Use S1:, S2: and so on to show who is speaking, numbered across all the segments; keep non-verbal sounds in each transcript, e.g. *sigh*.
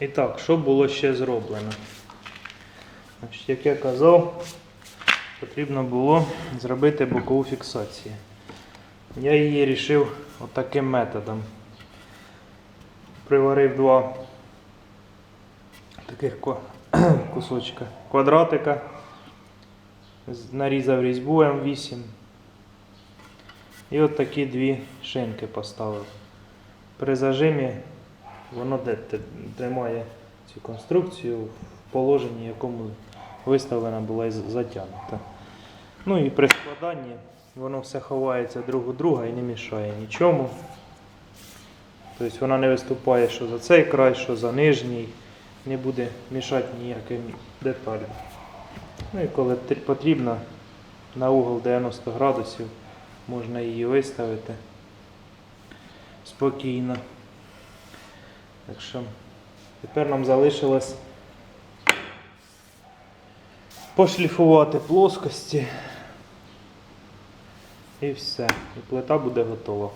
S1: І так, що було ще зроблено? Значить, як я казав, потрібно було зробити бокову фіксацію. Я її вирішив отаким методом. Приварив два таких *clears throat* кусочка квадратика, нарізав різьбу М8 і от такі дві шинки поставив. При зажимі воно де- тримає цю конструкцію в положенні, якому виставлена була і затягнута. Ну і при складанні воно все ховається друг у друга і не мішає нічому. Тобто вона не виступає, що за цей край, що за нижній, не буде мішати ніяким деталям. Ну і коли потрібно на угол 90 градусів можна її виставити спокійно. Так що тепер нам залишилось пошліфувати плоскості і все. І плита буде готова.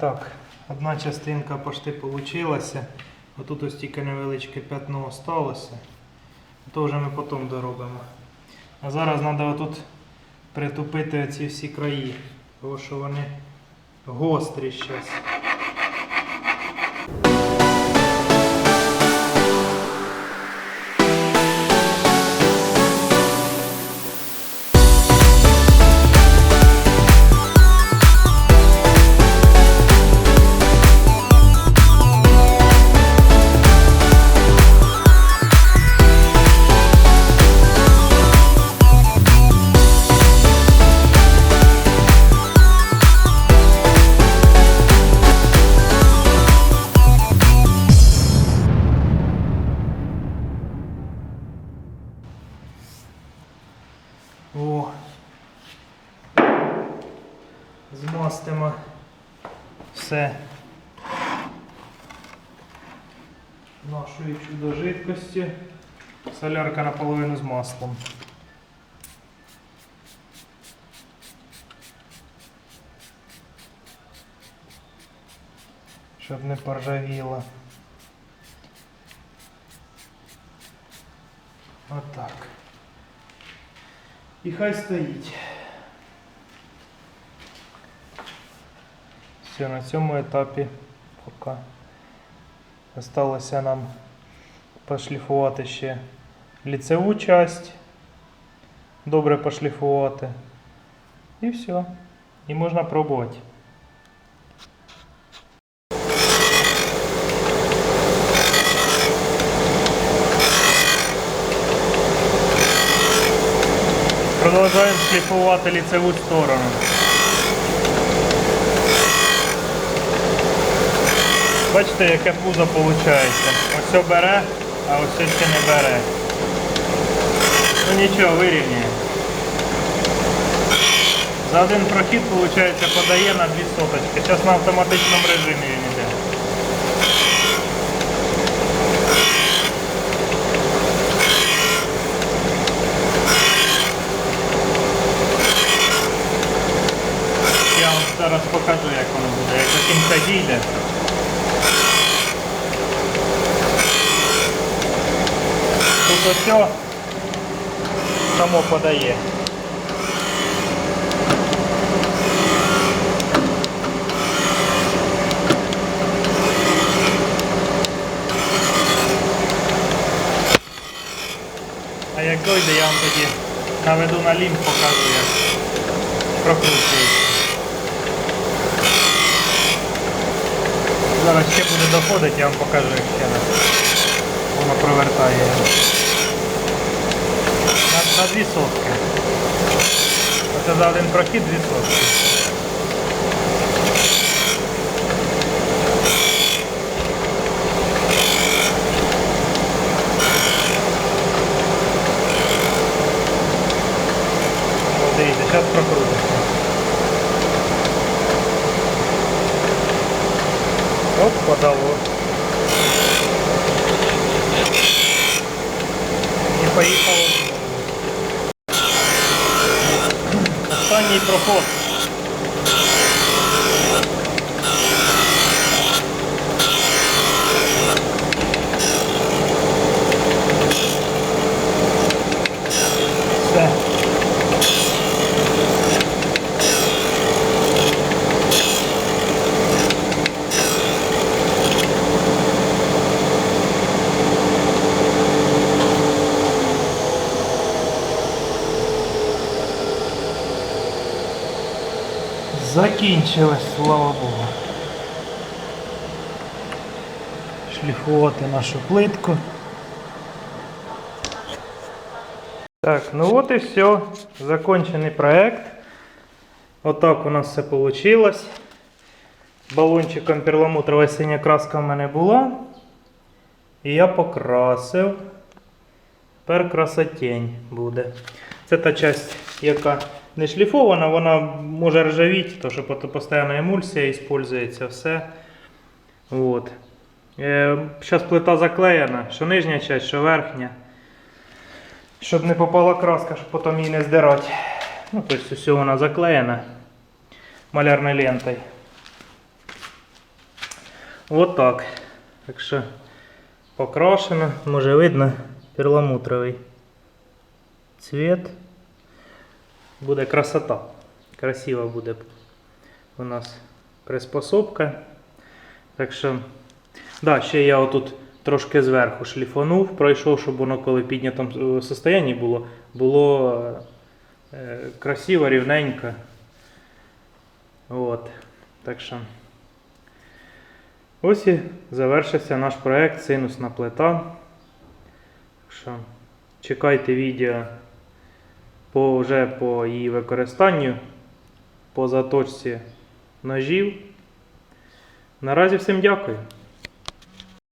S1: Так, одна частинка почти получилася. Отут ось тільки невеличке п'ятно осталося. То вже ми потім доробимо. А зараз треба отут притупити ці всі краї, тому що вони гострі зараз. Змастимо все нашою чудо жидкості. Солярка наполовину з маслом. Щоб не поржавіло. Отак. І хай стоїть. Все, на цьому етапі поки залишилося нам пошліфувати ще ліцеву часть добре пошліфувати. І все. І можна пробувати. Продовжуємо шліфувати ліцеву сторону. Бачите, яке пузо виходить. Ось бере, а ось ще не бере. Ну нічого, вирівняє. За один прохід, виходить, подає на дві соточки. Зараз на автоматичному режимі він іде. Я вам зараз покажу, як воно буде. Як до кінця дійде. Тут все само подає. А як дойде, я вам тоді наведу на лімп, покажу, як прокручується. Зараз ще буде доходити, я вам покажу, як ще раз. Воно провертає. На, на дві сотки. Оце за один прохід дві сотки. О, Дивіться, зараз прокрутиться. Оп, подало. І поїхало. Останній проход. Закінчилось, слава Богу. Шліфувати нашу плитку. Так, ну от і все. Закончений проект. Отак у нас все вийшло. Балончиком перламутрова синя краска в мене була. І я покрасив. Тепер красотень буде. Це та часть, яка не шліфована, вона може ржавіти, тому що постійна емульсія використовується все. От. Зараз плита заклеєна, що нижня часть, що верхня. Щоб не попала краска, щоб потім її не здирати. Ну, тобто все вона заклеєна малярною лентою. Вот так. Так що покрашено, може видно, перламутровий цвет. Буде красота. Красива буде у нас приспособка. Так що, да, ще я отут трошки зверху шліфанув, пройшов, щоб воно коли в піднятому е, состоянні було, було е, красиво, рівненько. От. Так що. Ось і завершився наш проект Синусна плита. Так що чекайте відео по, вже по її використанню, по заточці ножів. Наразі всім дякую.